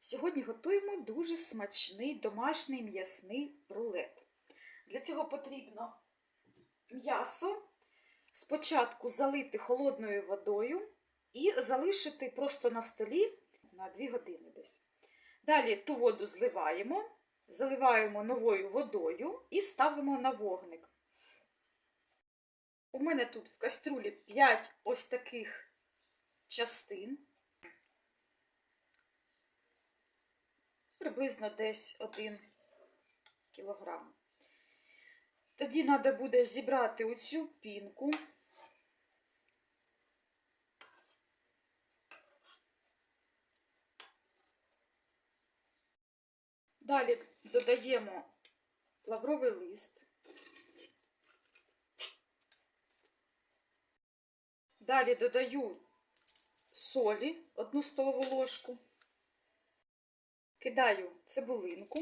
Сьогодні готуємо дуже смачний домашній м'ясний рулет. Для цього потрібно м'ясо спочатку залити холодною водою і залишити просто на столі на 2 години десь. Далі ту воду зливаємо, заливаємо новою водою і ставимо на вогник. У мене тут в каструлі 5 ось таких частин. Приблизно десь 1 кілограм. Тоді треба буде зібрати оцю пінку. Далі додаємо лавровий лист. Далі додаю солі, одну столову ложку. Кидаю цибулинку,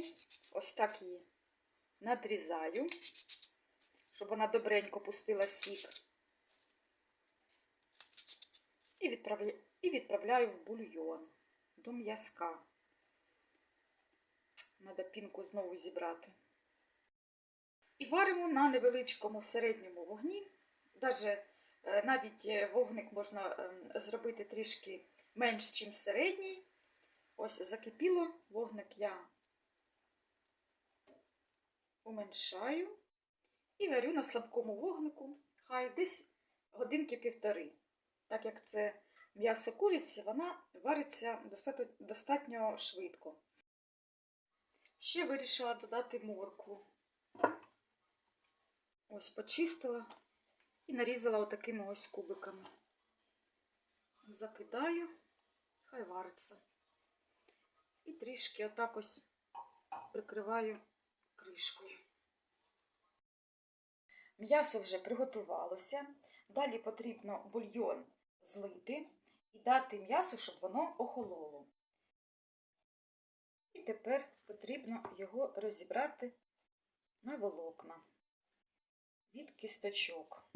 ось так її надрізаю, щоб вона добренько пустила сік. І відправляю, і відправляю в бульйон до м'язка. Треба пінку знову зібрати. І варимо на невеличкому середньому вогні. Даже, е, навіть е, вогник можна ем, зробити трішки менш, ніж середній. Ось закипіло, вогник я уменшаю і варю на слабкому вогнику, хай десь годинки півтори. Так як це м'ясо куриці, вона вариться достатньо, швидко. Ще вирішила додати моркву. Ось почистила і нарізала отакими ось кубиками. Закидаю, хай вариться. І трішки отак ось прикриваю кришкою. М'ясо вже приготувалося. Далі потрібно бульйон злити і дати м'ясу, щоб воно охололо. І тепер потрібно його розібрати на волокна від кісточок.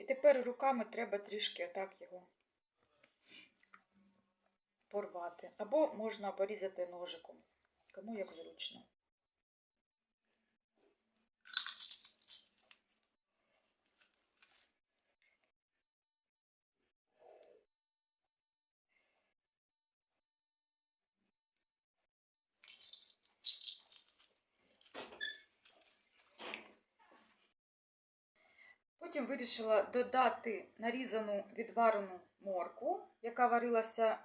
І тепер руками треба трішки отак його порвати. Або можна порізати ножиком, кому як зручно. Потім вирішила додати нарізану відварену моркву, яка варилася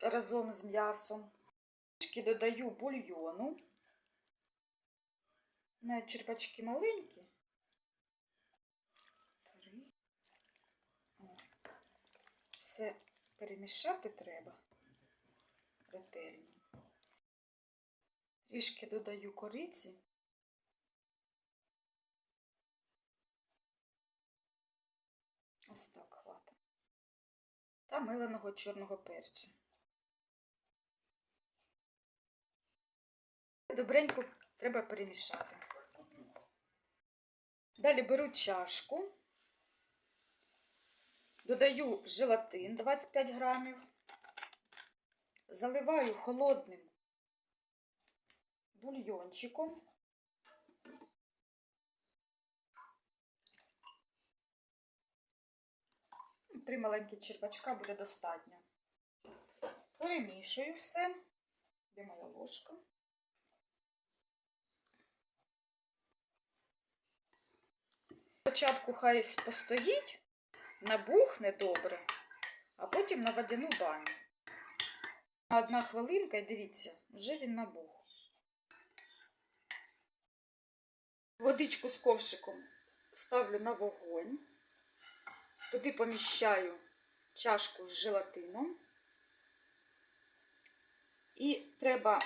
разом з м'ясом. Трішки додаю бульйону. У черпачки маленькі. Три. Все перемішати треба ретельно. Трішки додаю кориці. Ось так хватить. Та миленого чорного перцю. Добренько треба перемішати. Далі беру чашку, додаю желатин 25 грамів, заливаю холодним бульйончиком. Три маленькі черпачка буде достатньо. Перемішую все. Де моя ложка? Спочатку хай постоїть, набухне добре, а потім на водяну баню. Одна хвилинка і дивіться, вже він набух. Водичку з ковшиком ставлю на вогонь. Туди поміщаю чашку з желатином. І треба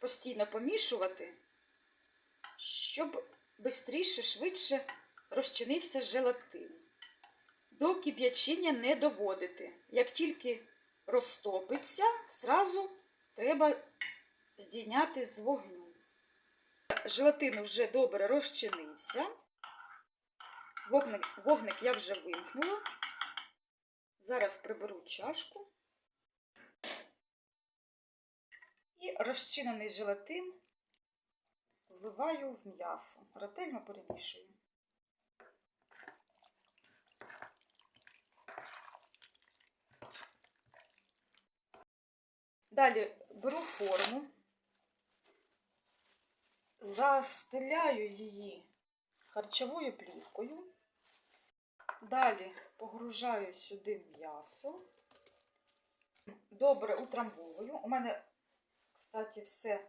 постійно помішувати, щоб швидше, швидше розчинився желатин. До кип'ячення не доводити. Як тільки розтопиться, зразу треба здійняти з вогню. Желатин вже добре розчинився. Вогник, вогник я вже вимкнула. Зараз приберу чашку. І розчинений желатин вливаю в м'ясо. Ретельно перемішую. Далі беру форму, застеляю її харчовою плівкою. Далі погружаю сюди м'ясо. Добре утрамбовую. У мене, кстати, все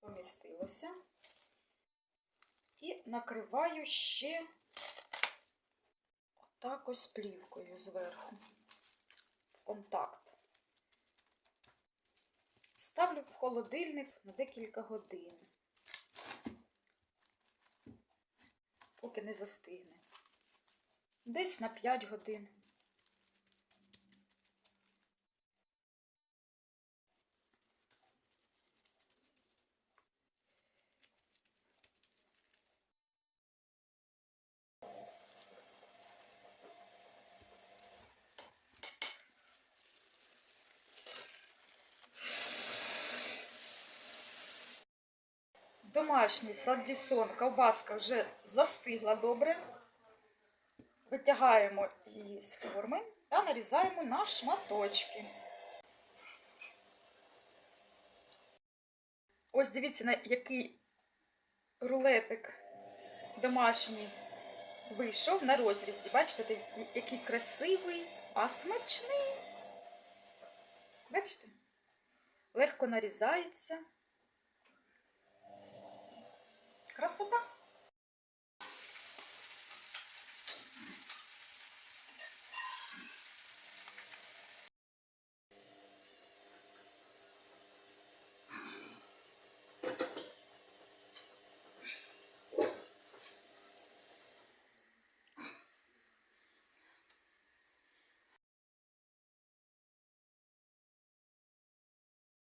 помістилося. І накриваю ще отак ось плівкою зверху. Контакт. Ставлю в холодильник на декілька годин, поки не застигне. Десь на 5 годин. Домашній саддісон, колбаска вже застигла добре. Витягаємо її з форми та нарізаємо на шматочки. Ось дивіться, на який рулетик домашній вийшов на розрізі. Бачите, який красивий, а смачний. Бачите? Легко нарізається. Красота.